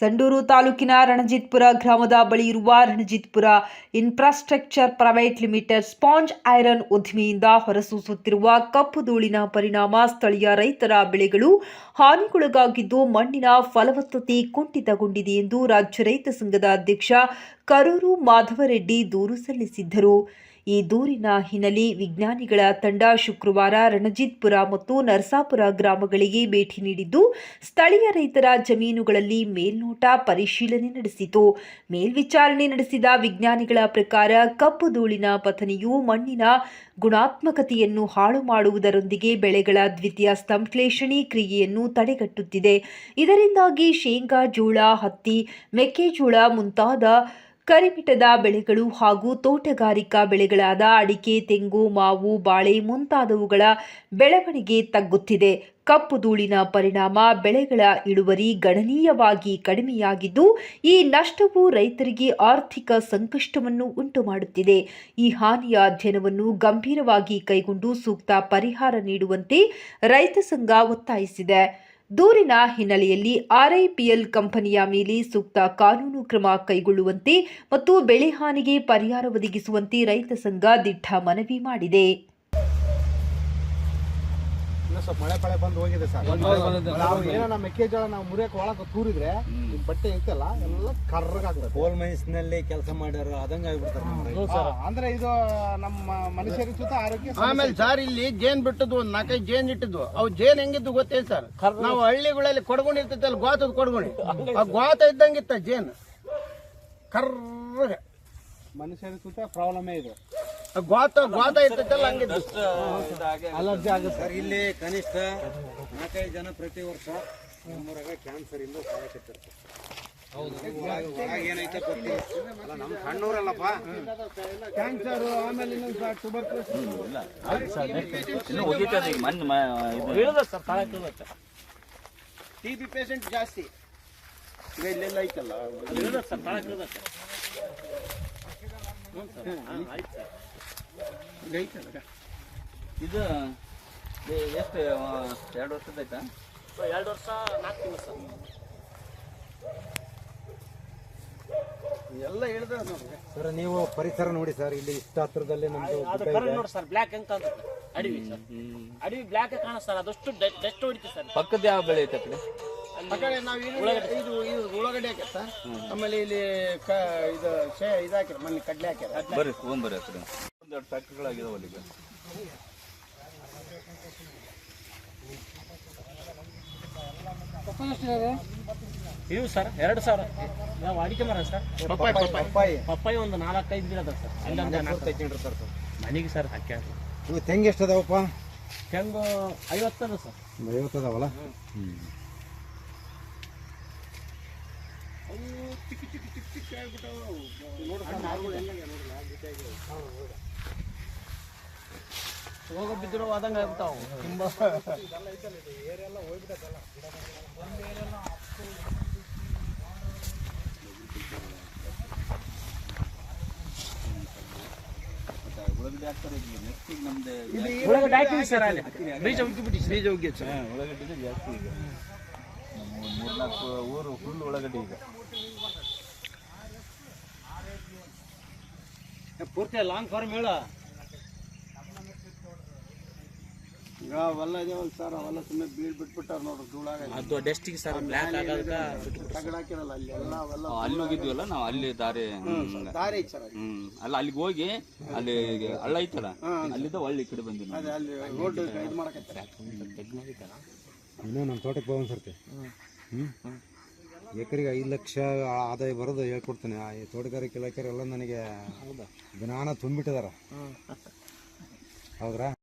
ಸಂಡೂರು ತಾಲೂಕಿನ ರಣಜಿತ್ಪುರ ಗ್ರಾಮದ ಬಳಿ ಇರುವ Ranjitpur infrastructure private limited sponge iron ಉದ್ದಿಮೆಯಿಂದ ಹೊರಸೂಸುತ್ತಿರುವ ಕಪ್ಪು ಧೂಳಿನ ಪರಿಣಾಮ ಸ್ಥಳೀಯ ರೈತರ ಬೆಳೆಗಳು ಹಾನಿಗೊಳಗಾಗಿದ್ದು ಮಣ್ಣಿನ ಫಲವತ್ತತೆ ಕುಂಠಿತಗೊಂಡಿದೆ ಎಂದು ರಾಜ್ಯ ರೈತ ಸಂಘದ ಅಧ್ಯಕ್ಷ ಕರೂರು ಮಾಧವರೆಡ್ಡಿ ದೂರು ಸಲ್ಲಿಸಿದ್ದರು. ಈ ದೂರಿನ ಹಿನ್ನೆಲೆ ವಿಜ್ಞಾನಿಗಳ ತಂಡ ಶುಕ್ರವಾರ ರಣಜಿತ್ಪುರ ಮತ್ತು ನರಸಾಪುರ ಗ್ರಾಮಗಳಿಗೆ ಭೇಟಿ ನೀಡಿದ್ದು, ಸ್ಥಳೀಯ ರೈತರ ಜಮೀನುಗಳಲ್ಲಿ ಮೇಲ್ನೋಟ ಪರಿಶೀಲನೆ ನಡೆಸಿತು. ಮೇಲ್ವಿಚಾರಣೆ ನಡೆಸಿದ ವಿಜ್ಞಾನಿಗಳ ಪ್ರಕಾರ ಕಪ್ಪು ಧೂಳಿನ ಪತನೆಯು ಮಣ್ಣಿನ ಗುಣಾತ್ಮಕತೆಯನ್ನು ಹಾಳು ಮಾಡುವುದರೊಂದಿಗೆ ಬೆಳೆಗಳ ದ್ವಿತೀಯ ಸಂಶ್ಲೇಷಣೆ ಕ್ರಿಯೆಯನ್ನು ತಡೆಗಟ್ಟುತ್ತಿದೆ. ಇದರಿಂದಾಗಿ ಶೇಂಗಾ, ಜೋಳ, ಹತ್ತಿ, ಮೆಕ್ಕೆಜೋಳ ಮುಂತಾದ ಕರಿಮಿಟದ ಬೆಳೆಗಳು ಹಾಗೂ ತೋಟಗಾರಿಕಾ ಬೆಳೆಗಳಾದ ಅಡಿಕೆ, ತೆಂಗು, ಮಾವು, ಬಾಳೆ ಮುಂತಾದವುಗಳ ಬೆಳವಣಿಗೆ ತಗ್ಗುತ್ತಿದೆ. ಕಪ್ಪು ಧೂಳಿನ ಪರಿಣಾಮ ಬೆಳೆಗಳ ಇಳುವರಿ ಗಣನೀಯವಾಗಿ ಕಡಿಮೆಯಾಗಿದ್ದು, ಈ ನಷ್ಟವು ರೈತರಿಗೆ ಆರ್ಥಿಕ ಸಂಕಷ್ಟವನ್ನು ಉಂಟುಮಾಡುತ್ತಿದೆ. ಈ ಹಾನಿಯ ಅಧ್ಯಯನವನ್ನು ಗಂಭೀರವಾಗಿ ಕೈಗೊಂಡು ಸೂಕ್ತ ಪರಿಹಾರ ನೀಡುವಂತೆ ರೈತ ಸಂಘ ಒತ್ತಾಯಿಸಿದೆ. ದೂರಿನ ಹಿನ್ನೆಲೆಯಲ್ಲಿ ಆರ್ಐಪಿಎಲ್ ಕಂಪನಿಯ ಮೇಲೆ ಸೂಕ್ತ ಕಾನೂನು ಕ್ರಮ ಕೈಗೊಳ್ಳುವಂತೆ ಮತ್ತು ಬೆಳೆ ಹಾನಿಗೆ ಪರಿಹಾರ ಒದಗಿಸುವಂತೆ ರೈತ ಸಂಘ ದಿಟ್ಟ ಮನವಿ ಮಾಡಿದೆ. ಇಲ್ಲ ಸ್ವಲ್ಪ ಮಳೆ ಪಳೆ ಬಂದು ಹೋಗಿದೆ ಸರ್. ನಾವು ಏನೋ ಮೆಕ್ಕೆಜೋಳ ನಾವು ಮುರಿಯಕ್ಕೆ ಒಳಗೆ ತೂರಿದ್ರೆ ನಿಮ್ ಬಟ್ಟೆ ಐತಲ್ಲ ಎಲ್ಲ ಕರ್ರಗಾಗ್ತದೆ ಕೋಲ್ ಮೈನ್ಸ್ನಲ್ಲಿ ಕೆಲಸ ಮಾಡ್ಯಾರ ಅದಂಗ ಆಗ್ಬಿಡ್ತಾರೆ ನಮ್ಮ ಅಂದ್ರೆ ಇದು ನಮ್ಮ ಮನುಷ್ಯರಿಗೆ ಸುತ್ತ ಆರೋಗ್ಯ ಆಮೇಲೆ ಸರ್ ಇಲ್ಲಿ ಜೇನ್ ಬಿಟ್ಟದ್ದು ಒಂದ್ ನಾಲ್ಕೈದು ಜೇನ್ ಇಟ್ಟಿದ್ವು. ಅವು ಜೇನ್ ಹೆಂಗಿದ್ದು ಗೊತ್ತೇ ಸರ್? ನಾವು ಹಳ್ಳಿಗಳಲ್ಲಿ ಕೊಡ್ಗುಣಿ ಇರ್ತೈತಲ್ಲ ಗೋತದ ಕೊಡ್ಗುಣಿ. ಆ ಗೋತ ಇದ್ದಂಗಿತ್ತ ಜೇನ್? ಕರ್ರಗ. ಮನುಷ್ಯರಿಗೆ ಸುತ್ತ ಪ್ರಾಬ್ಲಮೇ ಇದು. ಗೋತ ಗೋತ ಇರ್ತೈತಲ್ಲ ಹಂಗಿದ್ದು ಅಲರ್ಜಿ ಆಗುತ್ತೆ. ಸರ್ ಇಲ್ಲಿ ಕನಿಷ್ಠ ನಾಲ್ಕೈದು ಜನ ಪ್ರತಿ ವರ್ಷ ನಮ್ಮೂರಾಗ ಕ್ಯಾನ್ಸರ್ ಇಂದ ಸಾಯಕತ್ತಿರ್ತಾರೆ. ಏನೈತೆ ಗೊತ್ತಿಲ್ಲ ಅಲ್ಲ ನಮ್ಮ ಸಣ್ಣೂರಲ್ಲಪ್ಪ. ಕ್ಯಾನ್ಸರ್ ಆಮೇಲೆ ಟಿ ಬಿ ಪೇಷಂಟ್ ಜಾಸ್ತಿ. ಇಲ್ಲೆಲ್ಲ ಐತಲ್ಲ? ಸರ್ ಐತಲ್ಲ ಇದು ಎಷ್ಟು ಎರಡು ಎರಡು ವರ್ಷದೈತಾ ಎರಡು ವರ್ಷ ನಾಲ್ಕು ತಿಂಗಳು ಸರ್. ಎಲ್ಲ ಹೇಳಿದ್ರೆ ಸರ್ ನೀವು ಪರಿಸರ ನೋಡಿ ಸರ್ ಇಲ್ಲಿ ಇಷ್ಟ ಹತ್ರದಲ್ಲಿ ನಮ್ದು ಅದು ಗುಡ್ಡ ಇದೆ. ನೋಡಿ ಸರ್ ಬ್ಲ್ಯಾಕ್ ಹೆಂಗ್ ಕಾಣ್ತದೆ? ಅಡವಿ ಸರ್. ಅಡವಿ ಬ್ಲ್ಯಾಕ್ ಕಾಣ ಸರ್ ಅದಷ್ಟು ಡಸ್ಟ್ ಹೊಡಿತು ಸರ್. ಪಕ್ಕದ ಯಾವ ಬೆಳೆ ಐತೆ ಆ ಕಡೆ? ನಾವು ಇದು ಇದು ಇದು ಉಳ್ಳಾಗಡ್ಡಿ ಹಾಕ್ಯಾರ ಸರ್. ಆಮೇಲೆ ಇಲ್ಲಿ ಕ ಇದು ಶೇ ಇದು ಹಾಕ್ಯಾರ ಮೊನ್ನೆ ಕಡ್ಲೆ ಹಾಕ್ಯಾರ. ಬರ್ರಿ ಹೋಗ್ ಬರ್ರಿ ಆ ಕಡೆ. ಒಂದೆರಡು ಫ್ಯಾಕ್ಟ್ರಿಗಳಾಗಿದಾವಲ್ಲ ಈಗ. ಇವು ಸರ್ ಎರಡು ಸಾವಿರ. ನಾವು ಅಡಿಕೆ ಮರ ಸರ್. ಪಪ್ಪಾಯಿ ಪಪ್ಪಾಯಿ. ಪಪ್ಪಾಯಿ ಒಂದು ನಾಲ್ಕೈದು ಗಿಡ ಅದ ಸರ್. ಅಲ್ಲೊಂದು ನಾಲ್ಕು ತೆಗ್ಕೊಂಡಿರ್ತಾರೆ ಸರ್. ಮನೆಗೆ ಸರ್ ಹಾಕ್ಯಾರ ಇವು ತೆಂಗು ಎಷ್ಟು ಅದಾವಪ್ಪ ತೆಂಗು ಐವತ್ತದ ಸರ್. ಐವತ್ತು ಅದಾವಲ್ಲ? ಹೋಗೋ ಬಿದ್ದಿರೋ ಆದಂಗೆ ಆಗ್ಬಿಟ್ಟಾವು. ತುಂಬ. ಉಳ್ಳಾಗಡ್ಡಿ ಸರ್ ಅಲ್ಲಿ. ಬೀಜ ಉಗ್ಗಿಬಿಟ್ಟು ಬೀಜ ಸರ್. ಜಾಸ್ತಿ ಈಗ. ನಮ್ಮ ಮೂರ್ನಾಲ್ಕು ಊರು ಫುಲ್ ಉಳ್ಳಾಗಡ್ಡಿ ಈಗ. ಪೂರ್ತಿ ಲಾಂಗ್ ಫಾರ್ಮ್ ಹೇಳ. ಈಗ ಅವೆಲ್ಲ ಇದಾವಲ್ಲ ಸರ್ ಅವೆಲ್ಲ ಸುಮ್ಮನೆ ಬೀಳ್ ಬಿಟ್ಬಿಟ್ಟಾರ ನೋಡ್ರಿ ಧೂಳಾಗ. ಅದು ಡೆಸ್ಟಿಗೆ ಸರ್ ಬ್ಲ್ಯಾಕ್ ಆಗೋದಕ್ಕೆ ತಗಡ್ ಹಾಕಿರಲ್ಲ ಅಲ್ಲಿ ಎಲ್ಲ ಅವೆಲ್ಲ ಅಲ್ಲಿ ಹೋಗಿದ್ವಲ್ಲ ನಾವು ಅಲ್ಲಿ ದಾರಿ. ದಾರಿ ಐತೆ ಸರ್ ಅಲ್ಲಿ. ಹ್ಮ್ ಅಲ್ಲ ಅಲ್ಲಿಗೆ ಹೋಗಿ ಅಲ್ಲಿ ಹಳ್ಳ ಐತಲ್ಲ ಅಲ್ಲಿಂದ ಒಳ್ಳೆ ಈ ಕಡೆ ಬಂದಿವಿ ಅದೇ ಅಲ್ಲಿ ರೋಡ್ ಇದು ಮಾಡಕತ್ತಾರೆ ಇನ್ನೂ ನಮ್ಮ ತೋಟಕ್ಕೆ ಹೋಗೋಣ ಸರ್ತಿ. ಹ್ಞೂ ಎಕರೆಗೆ ಐದು ಲಕ್ಷ ಆದಾಯ ಬರೋದು ಹೇಳ್ಕೊಡ್ತೇನೆ. ಆ ಈ ತೋಟಗಾರಿಕೆ ಇಲಾಖೆ ಎಲ್ಲ ನನಗೆ ಜ್ಞಾನ ತುಂಬಿಟ್ಟಿದಾರ. ಹೌದ್ರಾ?